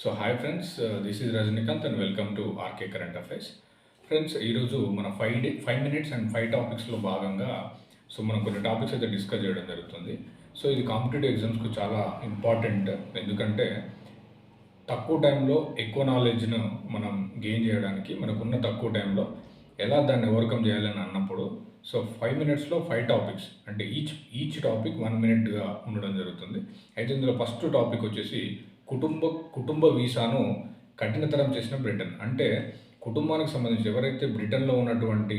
So hi friends this is Rajinikanth and welcome to RK current affairs friends ఈరోజు మన five day five minutes and five టాపిక్స్లో భాగంగా so మనం కొన్ని topics అయితే discuss చేయడం జరుగుతుంది. సో ఇది కాంపిటేటివ్ ఎగ్జామ్స్కి చాలా ఇంపార్టెంట్ ఎందుకంటే తక్కువ టైంలో ఎక్కువ నాలెడ్జ్ను మనం గెయిన్ చేయడానికి మనకున్న తక్కువ టైంలో ఎలా దాన్ని ఓవర్కమ్ చేయాలని అన్నప్పుడు సో ఫైవ్ మినిట్స్లో ఫైవ్ టాపిక్స్ అంటే ఈచ్ ఈచ్ టాపిక్ వన్ మినిట్గా ఉండడం జరుగుతుంది. అయితే ఇందులో ఫస్ట్ టాపిక్ వచ్చేసి కుటుంబ కుటుంబ వీసాను కఠినతరం చేసిన బ్రిటన్. అంటే కుటుంబానికి సంబంధించి ఎవరైతే బ్రిటన్లో ఉన్నటువంటి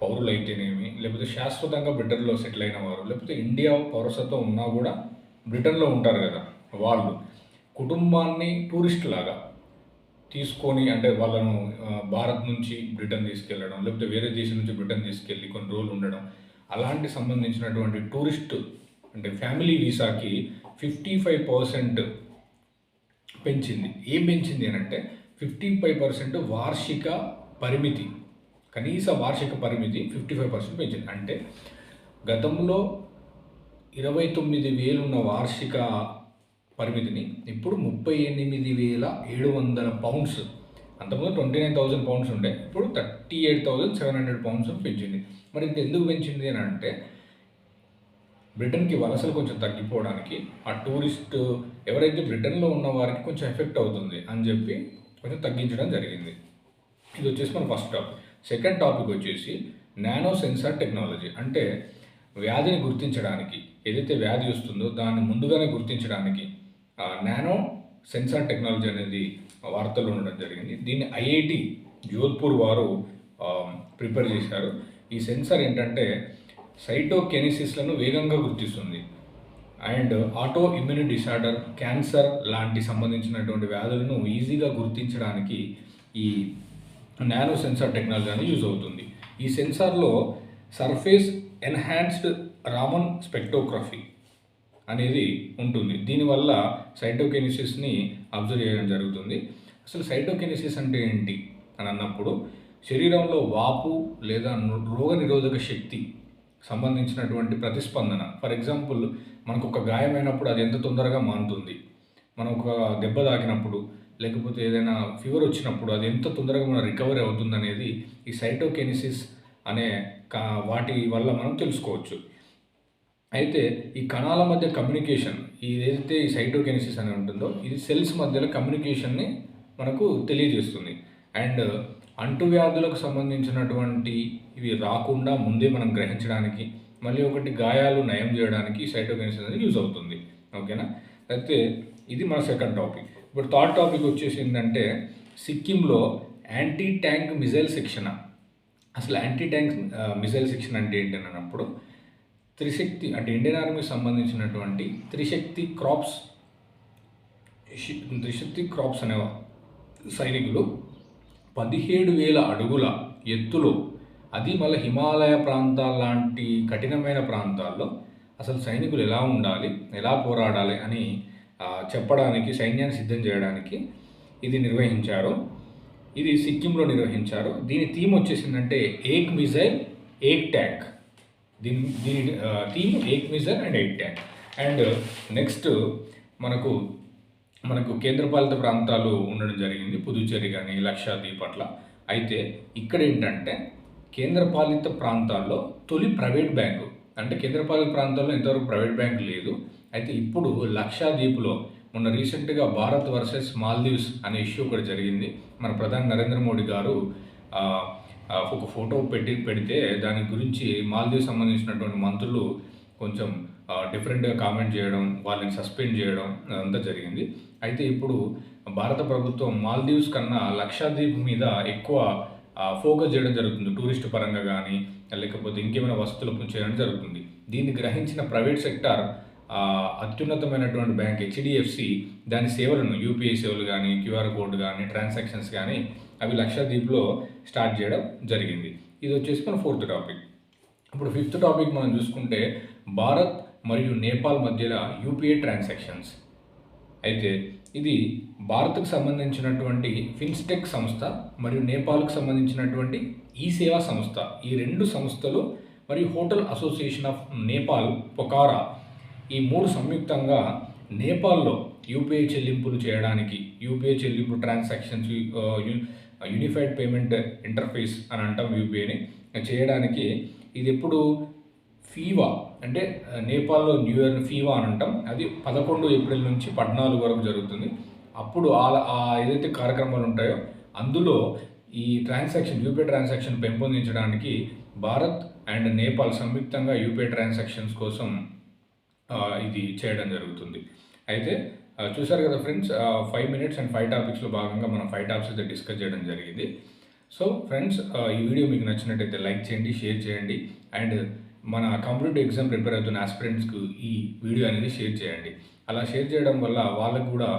పౌరులు అయితేనేమి లేకపోతే శాశ్వతంగా బ్రిటన్లో సెటిల్ అయిన వారు లేకపోతే ఇండియా పౌరసత్వం ఉన్నా కూడా బ్రిటన్లో ఉంటారు కదా వాళ్ళు. కుటుంబాన్ని టూరిస్ట్ లాగా తీసుకొని అంటే వాళ్ళను భారత్ నుంచి బ్రిటన్ తీసుకెళ్ళడం లేకపోతే వేరే దేశం నుంచి బ్రిటన్ తీసుకెళ్ళి కొన్ని రోజులు ఉండడం అలాంటి సంబంధించినటువంటి టూరిస్ట్ అంటే ఫ్యామిలీ వీసాకి ఫిఫ్టీ ఫైవ్ పర్సెంట్ పెంచింది. ఏం పెంచింది అని అంటే ఫిఫ్టీ ఫైవ్ పర్సెంట్ వార్షిక పరిమితి కనీస వార్షిక పరిమితి ఫిఫ్టీ ఫైవ్ పర్సెంట్ పెంచింది. అంటే గతంలో ఇరవై తొమ్మిది వేలు ఉన్న వార్షిక పరిమితిని ఇప్పుడు ముప్పై ఎనిమిది వేల ఏడు వందల పౌండ్స్ అంతకుముందు ట్వంటీ నైన్ థౌసండ్ పౌండ్స్ ఉండే ఇప్పుడు thirty eight thousand seven hundred pounds పెంచింది. మరి ఇది ఎందుకు పెంచింది అని అంటే బ్రిటన్కి వలసలు కొంచెం తగ్గిపోవడానికి ఆ టూరిస్ట్ ఎవరైతే బ్రిటన్లో ఉన్న వారికి కొంచెం ఎఫెక్ట్ అవుతుంది అని చెప్పి కొంచెం తగ్గించడం జరిగింది. ఇది వచ్చేసి మన ఫస్ట్ టాపిక్. సెకండ్ టాపిక్ వచ్చేసి నానో సెన్సార్ టెక్నాలజీ. అంటే వ్యాధిని గుర్తించడానికి ఏదైతే వ్యాధి వస్తుందో దాన్ని ముందుగానే గుర్తించడానికి నానో సెన్సార్ టెక్నాలజీ అనేది వార్తల్లో ఉండడం జరిగింది. దీన్ని ఐఐటి జోధ్పూర్ వారు ప్రిపేర్ చేశారు. ఈ సెన్సార్ ఏంటంటే సైటోకెనిసిస్లను వేగంగా గుర్తిస్తుంది. And autoimmune disorder cancer లాంటి సంబంధించినటువంటి వ్యాధులను ఈజీగా గుర్తించడానికి ఈ నానో సెన్సార్ టెక్నాలజీ అనేది యూజ్ అవుతుంది. ఈ సెన్సార్లో సర్ఫేస్ ఎన్హాన్స్డ్ రామన్ స్పెక్టోగ్రఫీ అనేది ఉంటుంది. దీనివల్ల సైటోకెనిసిస్ని అబ్జర్వ్ చేయడం జరుగుతుంది. అసలు సైటోకెనిసిస్ అంటే ఏంటి అని అన్నప్పుడు శరీరంలో వాపు లేదా రోగ నిరోధక శక్తి సంబంధించినటువంటి ప్రతిస్పందన. ఫర్ ఎగ్జాంపుల్ మనకు ఒక గాయమైనప్పుడు అది ఎంత తొందరగా మానుతుంది. మనం ఒక దెబ్బ తాకినప్పుడు లేకపోతే ఏదైనా ఫీవర్ వచ్చినప్పుడు అది ఎంత తొందరగా మన రికవరీ అవుతుంది అనేది ఈ సైటోకెనిసిస్ అనే కా వాటి వల్ల మనం తెలుసుకోవచ్చు. అయితే ఈ కణాల మధ్య కమ్యూనికేషన్ ఏదైతే ఈ సైటోకెనిసిస్ అని ఉంటుందో ఇది సెల్స్ మధ్యలో కమ్యూనికేషన్ని మనకు తెలియజేస్తుంది. అండ్ అంటువ్యాధులకు సంబంధించినటువంటి ఇవి రాకుండా ముందే మనం గ్రహించడానికి మళ్ళీ ఒకటి గాయాలు నయం చేయడానికి సైటోకెనిసిస్ అనేది యూజ్ అవుతుంది. ఓకేనా? అయితే ఇది మన సెకండ్ టాపిక్. ఇప్పుడు థర్డ్ టాపిక్ వచ్చేసి ఏంటంటే సిక్కింలో యాంటీ ట్యాంక్ మిజైల్ శిక్షణ. అసలు యాంటీ ట్యాంక్ మిజైల్ శిక్షణ అంటే ఏంటి అన్నప్పుడు త్రిశక్తి అంటే ఇండియన్ ఆర్మీకి సంబంధించినటువంటి త్రిశక్తి క్రాప్స్ త్రిశక్తి క్రాప్స్ అనే సైనికులు పదిహేడు వేల అడుగుల ఎత్తులో అది మళ్ళీ హిమాలయ ప్రాంతాల లాంటి కఠినమైన ప్రాంతాల్లో అసలు సైనికులు ఎలా ఉండాలి ఎలా పోరాడాలి అని చెప్పడానికి సైన్యాన్ని సిద్ధం చేయడానికి ఇది నిర్వహించారు. ఇది సిక్కింలో నిర్వహించారు. దీని థీమ్ వచ్చేసిందంటే ఏక్ మిజైల్ ఏక్ ట్యాంక్. దీని దీని theme Ek missile and eight tank. And next మనకు మనకు కేంద్రపాలిత ప్రాంతాలు ఉండడం జరిగింది. పుదుచ్చేరి కానీ లక్షాద్వీప్ అట్లా. అయితే ఇక్కడ ఏంటంటే కేంద్రపాలిత ప్రాంతాల్లో తొలి ప్రైవేట్ బ్యాంకు. అంటే కేంద్రపాలిత ప్రాంతాల్లో ఇంతవరకు ప్రైవేట్ బ్యాంక్ లేదు. అయితే ఇప్పుడు లక్షాద్వీప్లో మొన్న రీసెంట్గా భారత్ వర్సెస్ మాల్దీవ్స్ అనే ఇష్యూ ఒకటి జరిగింది. మన ప్రధాని నరేంద్ర మోడీ గారు ఒక ఫోటో పెట్టి పెడితే దాని గురించి మాల్దీవ్ సంబంధించినటువంటి మంత్రులు కొంచెం డిఫరెంట్గా కామెంట్ చేయడం వాళ్ళని సస్పెండ్ చేయడం అదంతా జరిగింది. అయితే ఇప్పుడు భారత ప్రభుత్వం మాల్దీవ్స్ కన్నా లక్షద్వీప్ మీద ఎక్కువ ఫోకస్ చేయడం జరుగుతుంది. టూరిస్ట్ పరంగా కానీ లేకపోతే ఇంకేమైనా వసతులు చేయడం జరుగుతుంది. దీన్ని గ్రహించిన ప్రైవేట్ సెక్టార్ అత్యున్నతమైనటువంటి బ్యాంక్ హెచ్డిఎఫ్సి దాని సేవలను యూపీఐ సేవలు కానీ క్యూఆర్ కోడ్ కానీ ట్రాన్సాక్షన్స్ కానీ అవి లక్షద్వీప్లో స్టార్ట్ చేయడం జరిగింది. ఇది వచ్చేసి మన ఫోర్త్ టాపిక్. ఇప్పుడు ఫిఫ్త్ టాపిక్ మనం చూసుకుంటే భారత్ మరియు నేపాల్ మధ్యలో యూపీఐ ట్రాన్సాక్షన్స్. అయితే ఇది భారత్కు సంబంధించినటువంటి ఫిన్స్టెక్ సంస్థ మరియు నేపాల్కు సంబంధించినటువంటి ఈ సేవా సంస్థ. ఈ రెండు సంస్థలు మరియు hotel association of Nepal Pokhara ఈ మూడు సంయుక్తంగా నేపాల్లో యూపీఐ చెల్లింపులు చేయడానికి యూపీఐ చెల్లింపు ట్రాన్సాక్షన్స్ యూనిఫైడ్ పేమెంట్ ఇంటర్ఫేస్ అని అంటాం యూపీఐని చేయడానికి ఇది ఎప్పుడు ఫీవా అంటే నేపాల్లో న్యూ ఇయర్ ఫీవా అని అంటాం. అది పదకొండు ఏప్రిల్ నుంచి పద్నాలుగు వరకు జరుగుతుంది. అప్పుడు ఆ ఏదైతే కార్యక్రమాలు ఉంటాయో అందులో ఈ ట్రాన్సాక్షన్ యూపీఐ ట్రాన్సాక్షన్ పెంపొందించడానికి భారత్ అండ్ నేపాల్ సంయుక్తంగా యూపీఐ ట్రాన్సాక్షన్స్ కోసం ఇది చేయడం జరుగుతుంది. అయితే చూసారు చూశారు కదా friends five minutes and five టాపిక్స్లో భాగంగా మనం ఫైవ్ టాపిక్స్ అయితే డిస్కస్ చేయడం జరిగింది. సో ఫ్రెండ్స్ ఈ వీడియో మీకు నచ్చినట్టయితే లైక్ చేయండి షేర్ చేయండి అండ్ మన కాంపిటేటివ్ ఎగ్జామ్ ప్రిపేర్ అవుతున్న ఆస్పిరెంట్స్కు ఈ వీడియో అనేది షేర్ చేయండి. అలా షేర్ చేయడం వల్ల వాళ్ళకు కూడా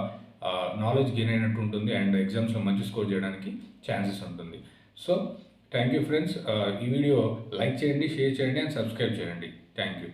నాలెడ్జ్ గెయిన్ అయినట్టు ఉంటుంది అండ్ ఎగ్జామ్స్లో మంచి స్కోర్ చేయడానికి ఛాన్సెస్ ఉంటుంది. సో థ్యాంక్ యూ ఫ్రెండ్స్ ఈ వీడియో లైక్ చేయండి షేర్ చేయండి అండ్ సబ్స్క్రైబ్ చేయండి. Thank you